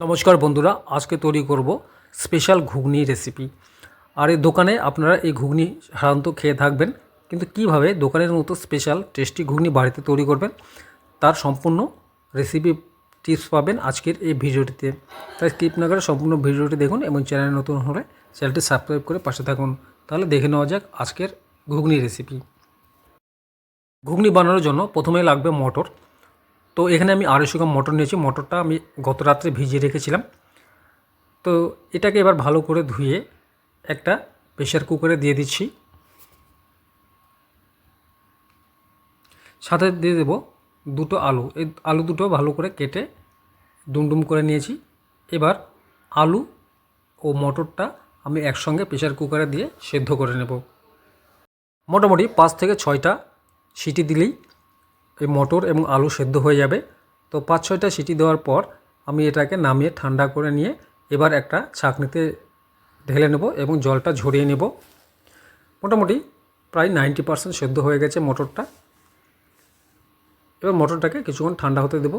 নমস্কার বন্ধুরা, আজকে তৈরি করব স্পেশাল ঘুগনি রেসিপি আর এই দোকানে আপনারা এই ঘুগনি সাধারণত খেয়ে থাকবেন, কিন্তু কীভাবে দোকানের মতো স্পেশাল টেস্টি ঘুগনি বাড়িতে তৈরি করবেন, তার সম্পূর্ণ রেসিপি টিপস পাবেন আজকের এই ভিডিওটিতে। তাই স্কিপ না করে সম্পূর্ণ ভিডিওটি দেখুন এবং চ্যানেল নতুন হলে চ্যানেলটি সাবস্ক্রাইব করে পাশে থাকুন। তাহলে দেখে নেওয়া যাক আজকের ঘুগনি রেসিপি ঘুগনি বানানোর জন্য প্রথমেই লাগবে মটর। তো এখানে আমি আড়াইশো গ্রাম মটর নিয়েছি। মটরটা আমি গত রাত্রে ভিজিয়ে রেখেছিলাম। তো এটাকে এবার ভালো করে ধুয়ে একটা প্রেশার কুকারে দিয়ে দিচ্ছি। সাথে দিয়ে দেব দুটো আলু। এই আলু দুটো ভালো করে কেটে ডুমডুম করে নিয়েছি। এবার আলু ও মটরটা আমি একসঙ্গে প্রেশার কুকারে দিয়ে সেদ্ধ করে নেব। মোটামুটি পাঁচ থেকে ছয়টা সিটি দিলেই এই মটর এবং আলু সেদ্ধ হয়ে যাবে। তো পাঁচ, ছয়টা সিটি দেওয়ার পর আমি এটাকে নামিয়ে ঠান্ডা করে নিয়ে এবার একটা ছাঁকনিতে ঢেলে নেব এবং জলটা ঝরিয়ে নেব। মোটামুটি প্রায় নাইনটি পারসেন্ট সেদ্ধ হয়ে গেছে মটরটা। এবার মটরটাকে কিছুক্ষণ ঠান্ডা হতে দেব।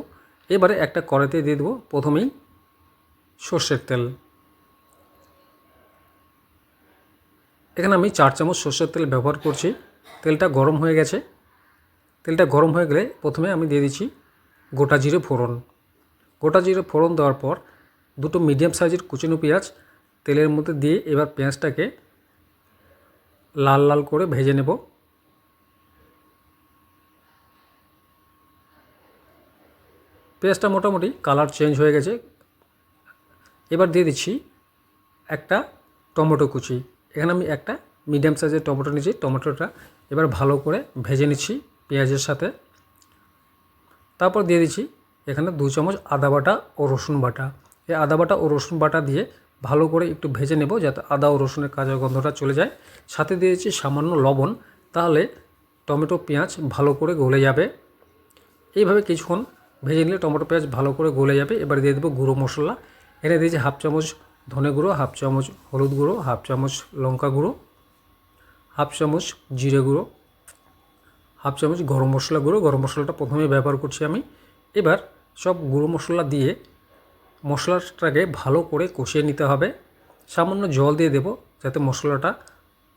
এবারে একটা কড়াইতে দিয়ে দেবো প্রথমেই সর্ষের তেল। এখানে আমি চার চামচ সর্ষের তেল ব্যবহার করছি। তেলটা গরম হয়ে গেছে। তেলটা গরম হয়ে গেলে প্রথমে আমি দিয়ে দিচ্ছি গোটা জিরে ফোড়ন। গোটা জিরে ফোড়ন দেওয়ার পর দুটো মিডিয়াম সাইজের কুচনো পেঁয়াজ তেলের মধ্যে দিয়ে এবার পেঁয়াজটাকে লাল লাল করে ভেজে নেব। পেঁয়াজটা মোটামুটি কালার চেঞ্জ হয়ে গেছে। এবার দিয়ে দিচ্ছি একটা টমেটো কুচি। এখানে আমি একটা মিডিয়াম সাইজের টমেটো নিয়েছি। টমেটোটা এবার ভালো করে ভেজে নিচ্ছি। পেঁয়াজের সাথে। তারপর দিয়ে দিচ্ছি এখানে দু চামচ আদা বাটা ও রসুন বাটা। এই আদা বাটা ও রসুন বাটা দিয়ে ভালো করে একটু ভেজে নেব যাতে আদা ও রসুনের কাঁচা গন্ধটা চলে যায়। সাথে দিয়ে দিচ্ছি সামান্য লবণ, তাহলে টমেটো পেঁয়াজ ভালো করে গলে যাবে। এইভাবে কিছুক্ষণ ভেজে নিলে টমেটো পেঁয়াজ ভালো করে গলে যাবে। এবার দিয়ে দেবো গুঁড়ো মশলা। এনে দিয়েছি হাফ চামচ ধনে গুঁড়ো, হাফ চামচ হলুদ গুঁড়ো, হাফ চামচ লঙ্কা গুঁড়ো, হাফ চামচ জিরে গুঁড়ো। হাফ চামচ গরম মশলা গুঁড়ো, গরম মশলাটা প্রথমে ব্যবহার করছি আমি। এবার সব গুঁড়ো মশলা দিয়ে মশলাটাকে ভালো করে কষিয়ে নিতে হবে। সামান্য জল দিয়ে দেব যাতে মশলাটা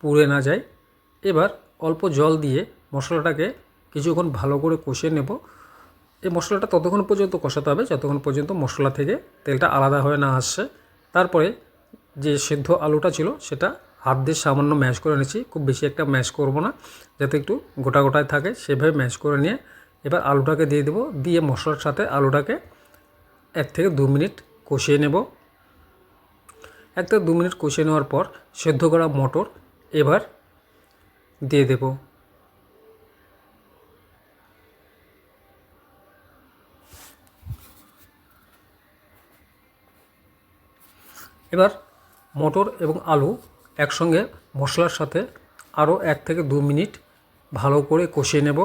পুড়ে না যায়। এবার অল্প জল দিয়ে মশলাটাকে কিছুক্ষণ ভালো করে কষিয়ে নেব। এই মশলাটা ততক্ষণ পর্যন্ত কষাতে হবে, যতক্ষণ পর্যন্ত মশলা থেকে তেলটা আলাদা হয়ে না আসছে। তারপরে যে সেদ্ধ আলুটা ছিল, সেটা হাত দিয়ে সামান্য ম্যাশ করে নিচ্ছি। খুব বেশি একটা ম্যাশ করব না। যাতে একটু গোটা গোটায় থাকে, সেভাবে ম্যাশ করে নিয়ে এবার আলুটাকে দিয়ে দেবো। দিয়ে মশলার সাথে আলুটাকে এক থেকে দু মিনিট কষিয়ে নেব। এক থেকে দু মিনিট কষিয়ে নেওয়ার পর সেদ্ধ করা মটর এবার দিয়ে দেব। এবার মটর এবং আলু একসঙ্গে মশলার সাথে আরও এক থেকে দু মিনিট ভালো করে কষিয়ে নেব।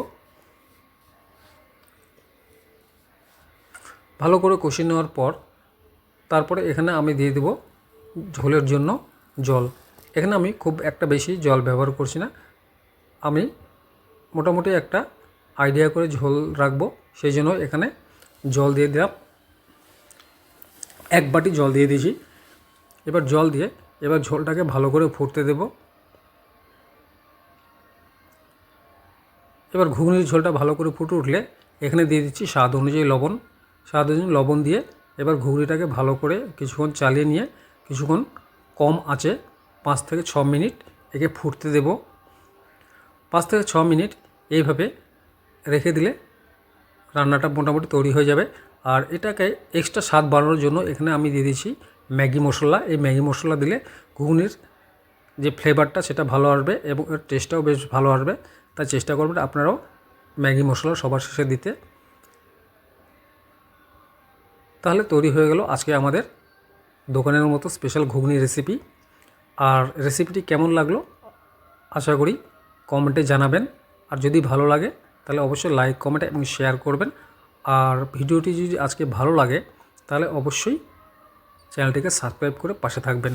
ভালো করে কষিয়ে নেওয়ার পর তারপরে এখানে আমি দিয়ে দেব ঝোলের জন্য জল। এখানে আমি খুব একটা বেশি জল ব্যবহার করছি না। আমি মোটামুটি একটা আইডিয়া করে ঝোল রাখব, সেই জন্য এখানে জল দিয়ে দিলাম। এক বাটি জল দিয়ে দিয়েছি। এবার জল দিয়ে এবার ঝোলটাকে ভালো করে ফুটতে দেব। এবার ঘুগনির ঝোলটা ভালো করে ফুটে উঠলে এখানে দিয়ে দিচ্ছি স্বাদ অনুযায়ী লবণ। স্বাদ অনুযায়ী লবণ দিয়ে এবার ঘুগনিটাকে ভালো করে কিছুক্ষণ চালিয়ে নিয়ে কিছুক্ষণ কম আছে পাঁচ থেকে ছ মিনিট একে ফুটতে দেব। পাঁচ থেকে ছ মিনিট এইভাবে রেখে দিলে রান্নাটা মোটামুটি তৈরি হয়ে যাবে। আর এটাকে এক্সট্রা স্বাদ বাড়ানোর জন্য এখানে আমি দিয়ে দিচ্ছি ম্যাগি মশলা, এই ম্যাগি মশলা দিলে ঘুগনির যে ফ্লেভারটা সেটা ভালো আসবে এবং এর টেস্টটাও বেশ ভালো আসবে। তাই চেষ্টা করবেন আপনারাও ম্যাগি মশলা সবার শেষে দিতে। তাহলে তৈরি হয়ে গেল আজকে আমাদের দোকানের মতো স্পেশাল ঘুগনি রেসিপি আর রেসিপিটি কেমন লাগল? আশা করি কমেন্টে জানাবেন। আর যদি ভালো লাগে, তাহলে অবশ্যই লাইক কমেন্ট এবং শেয়ার করবেন। আর ভিডিওটি যদি আজকে ভালো লাগে, তাহলে অবশ্যই চ্যানেলটিকে সাবস্ক্রাইব করে পাশে থাকবেন।